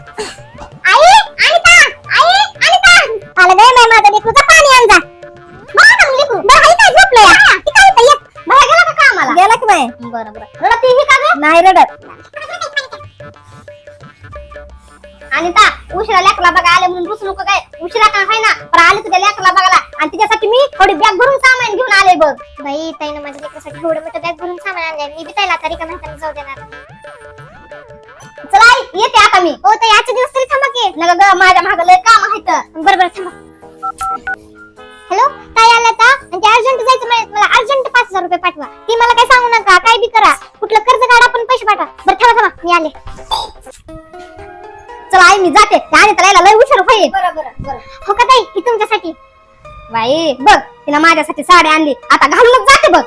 आई अनिता आई अनिता. आलं गं बाई माझं लेकरूचं पाणी आण जा. बघा ना लेकरू बरं आई काय झोपलंय ती काय होतं येत? बाहेर गेला का कामाला गेला की बाई. बरं बरं. रडत ही का गं? नाही रडत. अनिता उशिरा लेकला बघा आले म्हणून रुसू नको काय. उशिरा का आहे ना? पण आले तुझ्या लेकला बघायला. आणि तिच्यासाठी मी थोडी बॅग भरून सामान घेऊन आले बघ. बाई ताईनं माझ्या लेकरासाठी एवढं मोठं बॅग भरून सामान आणलंय. मी बी ताईला आता रिकाम्या हाताने जाऊ देणार. येते आता मी. ओ ताई आजचे दिवस तरी थांबा की. नका ग माझ्या मागं लय काम आहेत. बरं बरं थांबा. हॅलो ताई आला आता? आणि ते अर्जंट जायचं म्हणे मला अर्जंट पाच हजार रुपये पाठवा. ती मला काय सांगू नका काय बी करा. कुठलं कर्ज काढा पण पैसे पाठवा. बरं थांबा थांबा मी आले. चला आई मी जाते. आणि त्याला लय उशीर होईल. बरं बरं बरं. हो का ताई? ही तुमच्यासाठी. बाई बघ तिनं माझ्यासाठी साडी आणली. आता घालूनच जाते बघ.